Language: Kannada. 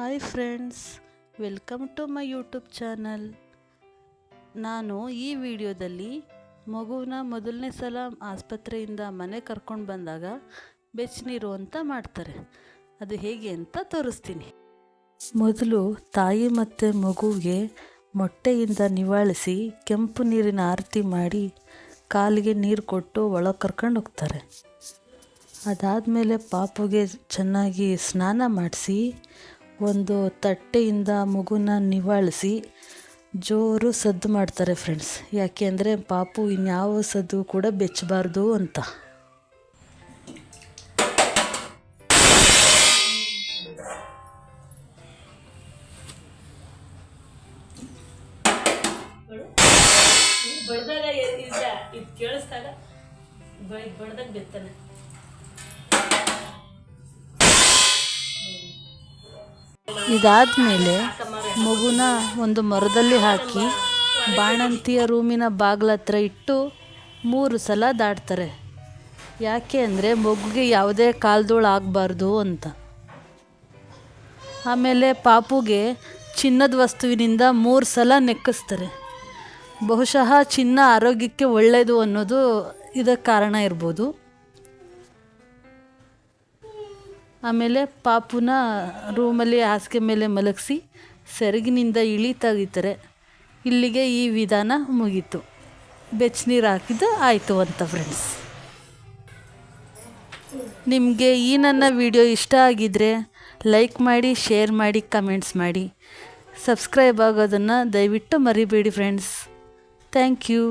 Hi friends, welcome to my YouTube channel. ನಾನು ಈ ವಿಡಿಯೋದಲ್ಲಿ ಮಗುವನ್ನ ಮೊದಲನೇ ಸಲ ಆಸ್ಪತ್ರೆಯಿಂದ ಮನೆ ಕರ್ಕೊಂಡು ಬಂದಾಗ ಬೆಚ್ಚನೀರು ಅಂತ ಮಾಡ್ತಾರೆ. ಅದು ಹೇಗೆ ಅಂತ ತೋರಿಸ್ತೀನಿ. ಮೊದಲು ತಾಯಿ ಮತ್ತು ಮಗುವಿಗೆ ಮೊಟ್ಟೆಯಿಂದ ನಿವಾಳಿಸಿ ಕೆಂಪು ನೀರಿನ ಆರತಿ ಮಾಡಿ ಕಾಲಿಗೆ ನೀರು ಕೊಟ್ಟು ಒಳಗೆ ಕರ್ಕೊಂಡು ಹೋಗ್ತಾರೆ. ಅದಾದಮೇಲೆ ಪಾಪುಗೆ ಚೆನ್ನಾಗಿ ಸ್ನಾನ ಮಾಡಿಸಿ ಒಂದು ತಟ್ಟೆಯಿಂದ ಮಗುನ ನಿವಾಳಿಸಿ ಜೋರು ಸದ್ದು ಮಾಡ್ತಾರೆ ಫ್ರೆಂಡ್ಸ್ ಯಾಕೆ ಅಂದರೆ ಪಾಪು ಇನ್ಯಾವ ಸದ್ದು ಕೂಡ ಬೆಚ್ಚಬಾರ್ದು ಅಂತ. ಬಡ್ದಾಗ ಇದು ಕೇಳಿಸ್ದಾಗ ಬಡ್ದಾಗ ಬೆತ್ತಾನೆ. ಇದಾದಮೇಲೆ ಮಗುನ ಒಂದು ಮರದಲ್ಲಿ ಹಾಕಿ ಬಾಣಂತಿಯ ರೂಮಿನ ಬಾಗ್ಲ ಹತ್ರ ಇಟ್ಟು ಮೂರು ಸಲ ದಾಟ್ತಾರೆ. ಯಾಕೆ ಅಂದರೆ ಮಗುಗೆ ಯಾವುದೇ ಕಾಲ್ದೋಳು ಆಗಬಾರ್ದು ಅಂತ. ಆಮೇಲೆ ಪಾಪುಗೆ ಚಿನ್ನದ ವಸ್ತುವಿನಿಂದ ಮೂರು ಸಲ ನೆಕ್ಕಿಸ್ತಾರೆ. ಬಹುಶಃ ಚಿನ್ನ ಆರೋಗ್ಯಕ್ಕೆ ಒಳ್ಳೆಯದು ಅನ್ನೋದು ಇದಕ್ಕೆ ಕಾರಣ ಇರ್ಬೋದು. ಆಮೇಲೆ ಪಾಪುನ ರೂಮಲ್ಲಿ ಹಾಸಿಗೆ ಮೇಲೆ ಮಲಗಿಸಿ ಸೆರಗಿನಿಂದ ಇಳಿ ತೆಗಿತಾರೆ ಇಲ್ಲಿಗೆ ಈ ವಿಧಾನ ಮುಗೀತು. ಬೆಚ್ಚನೀರು ಹಾಕಿದ್ದು ಆಯಿತು ಅಂತ ಫ್ರೆಂಡ್ಸ್ ನಿಮಗೆ ಈ ನನ್ನ ವಿಡಿಯೋ ಇಷ್ಟ ಆಗಿದರೆ ಲೈಕ್ ಮಾಡಿ ಶೇರ್ ಮಾಡಿ ಕಮೆಂಟ್ಸ್ ಮಾಡಿ. ಸಬ್ಸ್ಕ್ರೈಬ್ ಆಗೋದನ್ನು ದಯವಿಟ್ಟು ಮರಿಬೇಡಿ ಫ್ರೆಂಡ್ಸ್ ಥ್ಯಾಂಕ್ ಯು